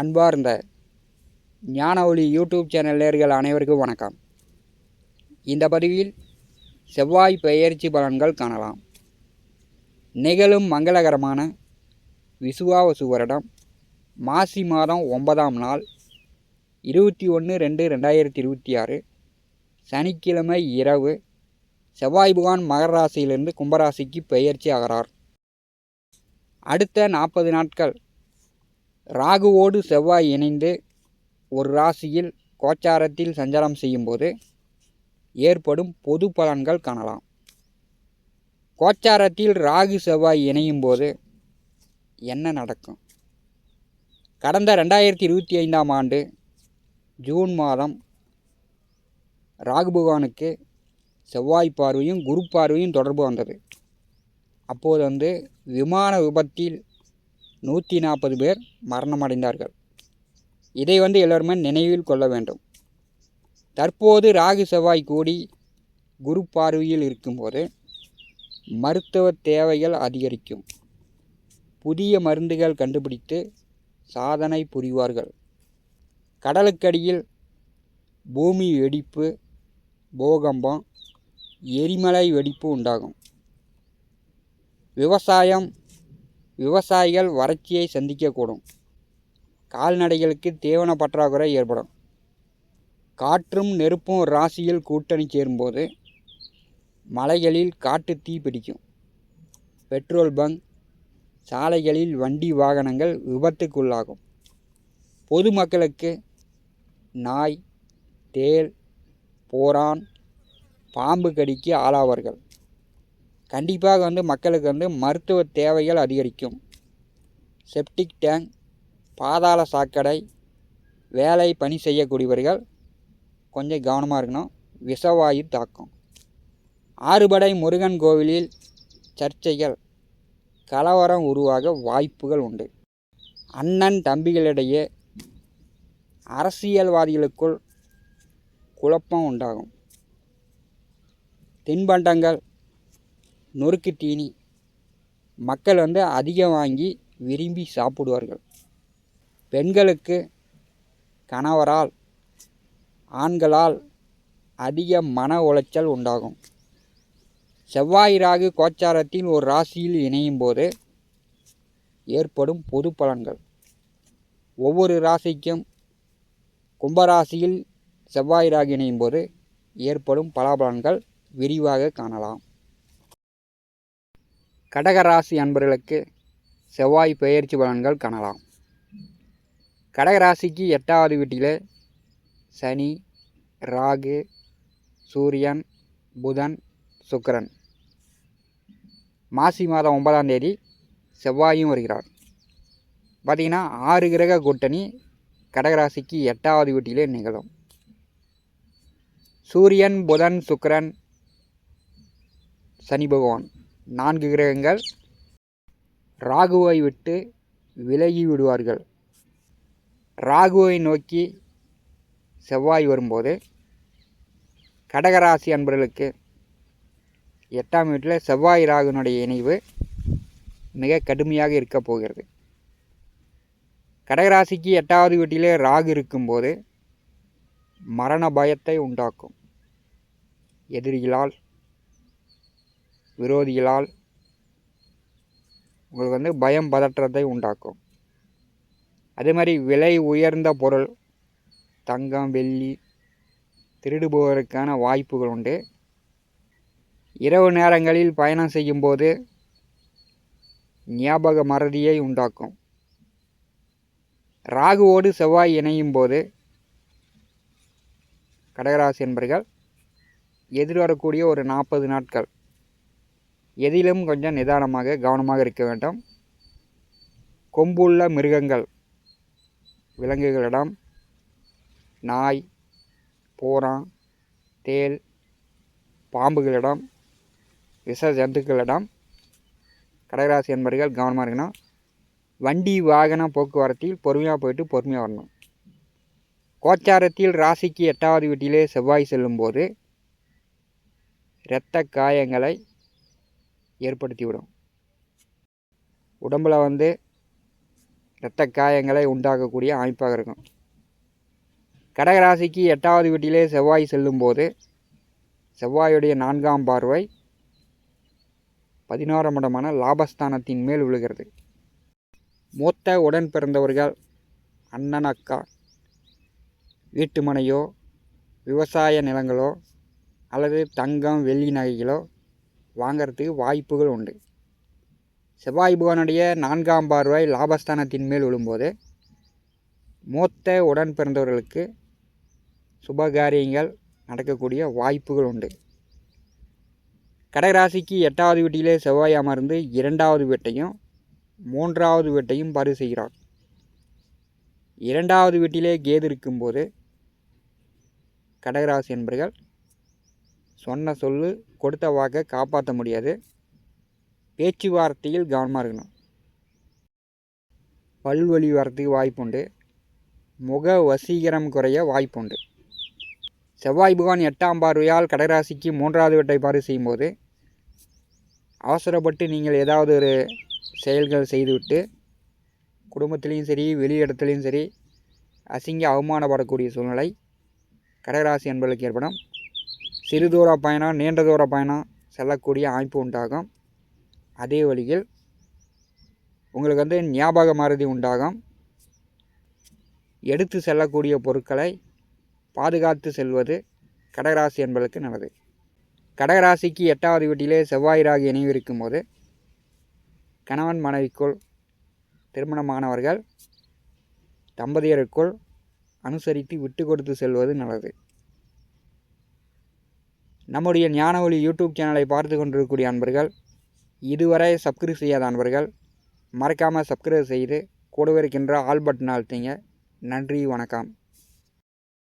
அன்பார்ந்த ஞான ஒளி யூடியூப் சேனல் நேர்கள் அனைவருக்கும் வணக்கம். இந்த பதிவில் செவ்வாய் பெயர்ச்சி பலன்கள் காணலாம். நிகழும் மங்களகரமான விசுவாவசு வருடம் மாசி மாதம் ஒன்பதாம் நாள் இருபத்தி ஒன்று ரெண்டு ரெண்டாயிரத்தி இருபத்தி ஆறு சனிக்கிழமை இரவு செவ்வாய் புகான் மகர ராசியிலிருந்து கும்பராசிக்கு பெயர்ச்சி ஆகிறார். அடுத்த நாற்பது நாட்கள் ராகுவோடு செவ்வாய் இணைந்து ஒரு ராசியில் கோச்சாரத்தில் சஞ்சாரம் செய்யும்போது ஏற்படும் பொது பலன்கள் காணலாம். கோச்சாரத்தில் ராகு செவ்வாய் இணையும் போது என்ன நடக்கும்? கடந்த ரெண்டாயிரத்தி இருபத்தி ஐந்தாம் ஆண்டு ஜூன் மாதம் ராகு பகவானுக்கு செவ்வாய் பார்வையும் குரு பார்வையும் தொடர்பு வந்தது. அப்போது வந்து விமான விபத்தில் நூற்றி நாற்பது பேர் மரணமடைந்தார்கள். இதை வந்து எல்லோருமே நினைவில் கொள்ள வேண்டும். தற்போது ராகு செவ்வாய் கூடி குரு பார்வையில் இருக்கும்போது மருத்துவ தேவைகள் அதிகரிக்கும். புதிய மருந்துகள் கண்டுபிடித்து சாதனை புரிவார்கள். கடலுக்கடியில் பூமி வெடிப்பு பூகம்பம் எரிமலை வெடிப்பு உண்டாகும். விவசாயம் விவசாயிகள் வறட்சியை சந்திக்கக்கூடும். கால்நடைகளுக்கு தீவன பற்றாக்குறை ஏற்படும். காற்றும் நெருப்பும் ராசியில் கூட்டணி சேரும்போது மலைகளில் காட்டு தீ பிடிக்கும். பெட்ரோல் பங்க் சாலைகளில் வண்டி வாகனங்கள் விபத்துக்குள்ளாகும். பொதுமக்களுக்கு நாய் தேல் போரான் பாம்பு கடிக்கு ஆளாவார்கள். கண்டிப்பாக வந்து மக்களுக்கு வந்து மருத்துவ தேவைகள் அதிகரிக்கும். செப்டிக் டேங்க் பாதாள சாக்கடை வேலை பணி செய்யக்கூடியவர்கள் கொஞ்சம் கவனமாக இருக்கணும். விஷவாயு தாக்கம். ஆறுபடை முருகன் கோவிலில் சர்ச்சைகள். கலவரம் உருவாக வாய்ப்புகள் உண்டு. அண்ணன் தம்பிகளிடையே அரசியல்வாதிகளுக்குள் குழப்பம் உண்டாகும். தின்பண்டங்கள் நொறுக்கு தீனி. மக்கள் வந்து அதிகம் வாங்கி விரும்பி சாப்பிடுவார்கள். பெண்களுக்கு கணவரால் ஆண்களால் அதிக மன உளைச்சல் உண்டாகும். செவ்வாய் ராகு கோச்சாரத்தில் ஒரு ராசியில் இணையும் போது ஏற்படும் பொது பலன்கள். ஒவ்வொரு ராசிக்கும் கும்பராசியில் செவ்வாய் ராகு இணையும் போது ஏற்படும் பலாபலன்கள் விரிவாக காணலாம். கடகராசி அன்பர்களுக்கு செவ்வாய் பெயர்ச்சி பலன்கள் காணலாம். கடகராசிக்கு எட்டாவது வீட்டில் சனி ராகு சூரியன் புதன் சுக்கரன். மாசி மாதம் ஒன்பதாம் தேதி செவ்வாயும் வருகிறார். பார்த்திங்கன்னா ஆறு கிரக கூட்டணி கடகராசிக்கு எட்டாவது வீட்டிலே நிகழும். சூரியன் புதன் சுக்கிரன் சனி பகவான். நான்கு கிரகங்கள் ராகுவை விட்டு விலகி விடுவார்கள். ராகுவை நோக்கி செவ்வாய் வரும்போது கடகராசி அன்பர்களுக்கு எட்டாம் வீட்டில் செவ்வாய் ராகுனுடைய இணைவு மிக கடுமையாக இருக்க போகிறது. கடகராசிக்கு எட்டாவது வீட்டிலே ராகு இருக்கும்போது மரண பயத்தை உண்டாக்கும். எதிரிகளால் விரோதிகளால் உங்களுக்கு வந்து பயம் பதற்றத்தை உண்டாக்கும். அதே மாதிரி விலை உயர்ந்த பொருள் தங்கம் வெள்ளி திருடுபவருக்கான வாய்ப்புகள் உண்டு. இரவு நேரங்களில் பயணம் செய்யும்போது ஞாபக மறதியை உண்டாக்கும். ராகுவோடு செவ்வாய் இணையும் போது கடகராசி என்பர்கள் எதிர்வரக்கூடிய ஒரு நாற்பது நாட்கள் எதிலும் கொஞ்சம் நிதானமாக கவனமாக இருக்க வேண்டும். கொம்புள்ள மிருகங்கள் விலங்குகளிடம் நாய் பூரா தேல் பாம்புகளிடம் விஷ ஜந்துக்களிடம் கடகராசி என்பர்கள் கவனமாக இருக்கணும். வண்டி வாகன போக்குவரத்தில் பொறுமையாக போயிட்டு பொறுமையாக வரணும். கோச்சாரத்தில் ராசிக்கு எட்டாவது வீட்டிலே செவ்வாய் செல்லும்போது இரத்த காயங்களை ஏற்படுத்திவிடும். உடம்பில் வந்து இரத்த காயங்களை உண்டாக்கக்கூடிய அமைப்பாக இருக்கும். கடகராசிக்கு எட்டாவது வீட்டிலே செவ்வாய் செல்லும்போது செவ்வாயுடைய நான்காம் பார்வை பதினோராம் இடமான லாபஸ்தானத்தின் மேல் விழுகிறது. மூத்த உடன் பிறந்தவர்கள் அண்ணன் அக்கா வீட்டுமனையோ விவசாய நிலங்களோ அல்லது தங்கம் வெள்ளி நகைகளோ வாங்கிறதுக்கு வாய்ப்புகள் உண்டு. செவ்வாய் புவனுடைய நான்காம் பார்வை லாபஸ்தானத்தின் மேல் விழும்போது மூத்த உடன் பிறந்தவர்களுக்கு சுபகாரியங்கள் நடக்கக்கூடிய வாய்ப்புகள் உண்டு. கடகராசிக்கு எட்டாவது வீட்டிலே செவ்வாய் அமர்ந்து இரண்டாவது வீட்டையும் மூன்றாவது வீட்டையும் பரு செய்கிறார். இரண்டாவது வீட்டிலே கேது இருக்கும்போது கடகராசி என்பர்கள் சொன்ன சொல்லு கொடுத்த வாக்கை காப்பாற்ற முடியாது. பேச்சுவார்த்தையில் கவனமாக இருக்கணும். பல்வழி வரத்துக்கு வாய்ப்புண்டு. முக வசீகரம் குறைய வாய்ப்புண்டு. செவ்வாய் புகான் எட்டாம் பார்வையால் கடகராசிக்கு மூன்றாவது வெட்டை பார்வை செய்யும்போது அவசரப்பட்டு நீங்கள் ஏதாவது ஒரு செயல்கள் செய்துவிட்டு குடும்பத்துலேயும் சரி வெளி இடத்துலையும் சரி அசிங்க அவமானப்படக்கூடிய சூழ்நிலை கடகராசி என்பதற்கு ஏற்படும். சிறு தூர பயணம் நீண்ட தூர பயணம் செல்லக்கூடிய அமைப்பு உண்டாகும். அதே வழியில் உங்களுக்கு வந்து ஞாபக மறதி உண்டாகும். எடுத்து செல்லக்கூடிய பொருட்களை பாதுகாத்து செல்வது கடகராசி என்பதற்கு நல்லது. கடகராசிக்கு எட்டாவது வீட்டிலே செவ்வாய் ராகு இணைவு இருக்கும்போது கணவன் மனைவிக்குள் திருமணமானவர்கள் தம்பதியருக்குள் அனுசரித்து விட்டு கொடுத்து செல்வது நல்லது. நம்முடைய ஞான ஒளி யூடியூப் சேனலை பார்த்து கொண்டிருக்கக்கூடிய அன்பர்கள் இதுவரை சப்ஸ்கிரைப் செய்யாத அன்பர்கள் மறக்காமல் சப்ஸ்கிரைப் செய்து கூடவே இருக்கின்ற ஆல் பட்டன் அழுத்திங்க. நன்றி வணக்கம்.